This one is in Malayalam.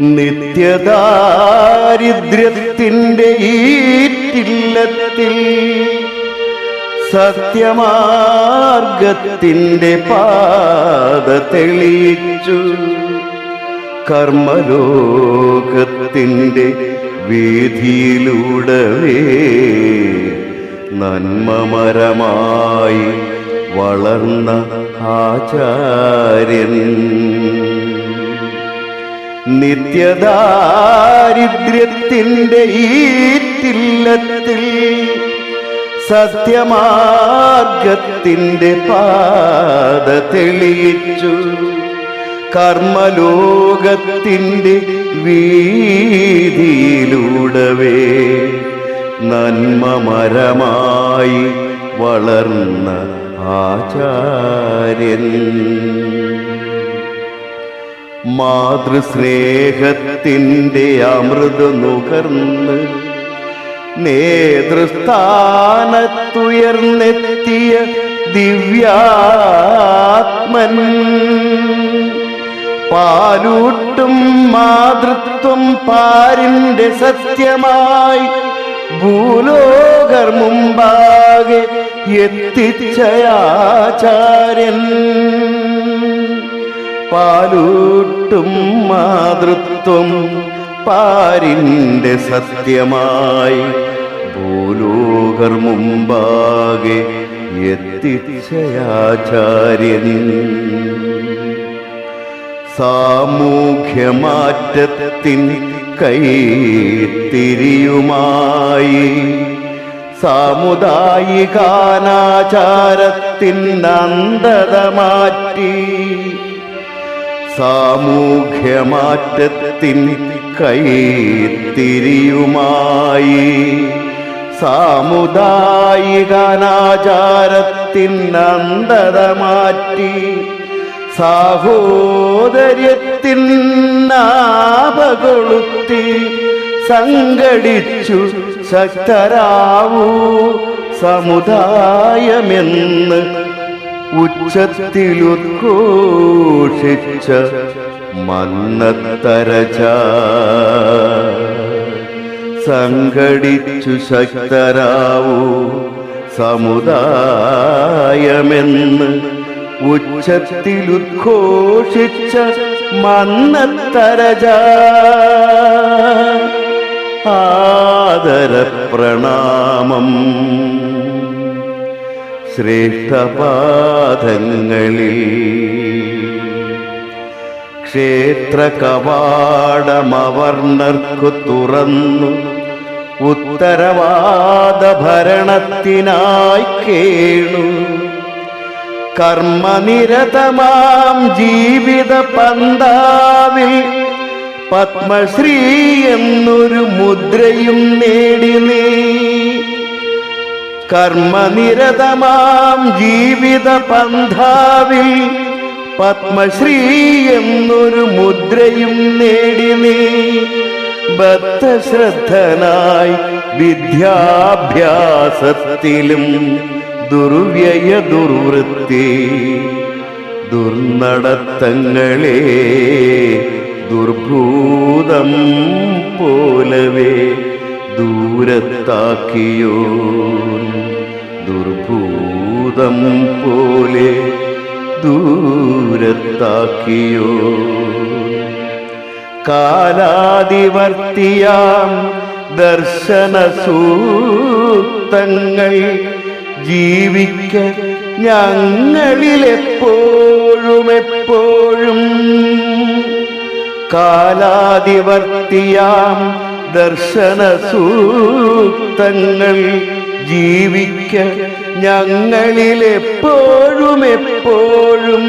നിത്യദാരിദ്ര്യത്തിന്റെ ഈറ്റില്ലത്തിൽ സത്യമാർഗത്തിന്റെ പാത തെളിയിച്ചു. കർമ്മലോകത്തിന്റെ വീതിയിലൂടവേ നന്മമരമായി വളർന്ന ആചാര്യൻ. നിത്യദാരിദ്ര്യത്തിന്റെ ഈറ്റില്ലത്തിൽ സത്യമാർഗത്തിന്റെ പാത തെളിയിച്ചു. കർമ്മലോകത്തിന്റെ വീതിയിലൂടവേ നന്മ മരമായി വളർന്ന ആചാര്യൻ. മാതൃസ്നേഹത്തിന്റെ അമൃത് നുകർന്ന് നേതൃസ്ഥാനത്തുയർന്നെത്തിയ ദിവ്യാത്മൻ. പാലൂട്ടും മാതൃത്വം പാരിന്റെ സത്യമായി ഭൂലോകർ മുമ്പാകെ എത്തിച്ചയാചാര്യൻ. പാലൂട്ടും മാതൃത്വം പാരിന്റെ സത്യമായി ഭൂലോകർ മുമ്പാകെ എത്തിച്ചയാചാര്യൻ. സാമൂഹ്യമാറ്റത്തിൻ കൈത്തിരിയുമായി സാമുദായികാനാചാരത്തിൻ അന്ധത മാറ്റി സാമൂഹ്യമാറ്റത്തിൻ കൈത്തിരിയുമായി സാമുദായികനാചാരത്തിൻ അന്തത മാറ്റി. സാഹോദര്യത്തിൻ നാപകൊളുത്തി സംഘടിച്ചു ശക്തരാവൂ. സമുദായമെന്ന് ഉച്ചത്തിലുദ്ഘോഷിച്ച മന്നത്തരച സംഘടിച്ചു ശക്തരാവൂ സമുദായമെന്ന് ഉച്ചത്തിലുദ്ഘോഷിച്ച മന്നത്തരജ. ആദര പ്രണാമം ശ്രേഷ്ഠപാദങ്ങളിൽ. ക്ഷേത്ര കവാടമവർണർക്കു തുറന്നു ഉത്തരവാദ ഭരണത്തിനായി കേണു. കർമ്മനിരതമാം ജീവിത പന്താവിൽ പത്മശ്രീ എന്നൊരു മുദ്രയും നേടി നീ. കർമ്മനിരതമാം ജീവിത പന്ഥാവിൽ പത്മശ്രീ എന്നൊരു മുദ്രയും നേടി നീ. ബദ്ധശ്രദ്ധനായി വിദ്യാഭ്യാസത്തിലും ദുർവ്യയ ദുർവൃത്തി ദുർനടത്തങ്ങളെ ദുർഭൂതം പോലവേ ദൂരത്താക്കിയോ ദുർഭൂതം പോലെ ദൂരത്താക്കിയോ കാലാതിവർത്തിയാം ദർശന സൂക്തങ്ങൾ ജീവിക്ക ഞങ്ങളിലെപ്പോഴും എപ്പോഴും കാലാതിവർത്തിയാം ദർശന സൂക്തങ്ങൾ ജീവിക്ക ഞങ്ങളിലെപ്പോഴും എപ്പോഴും.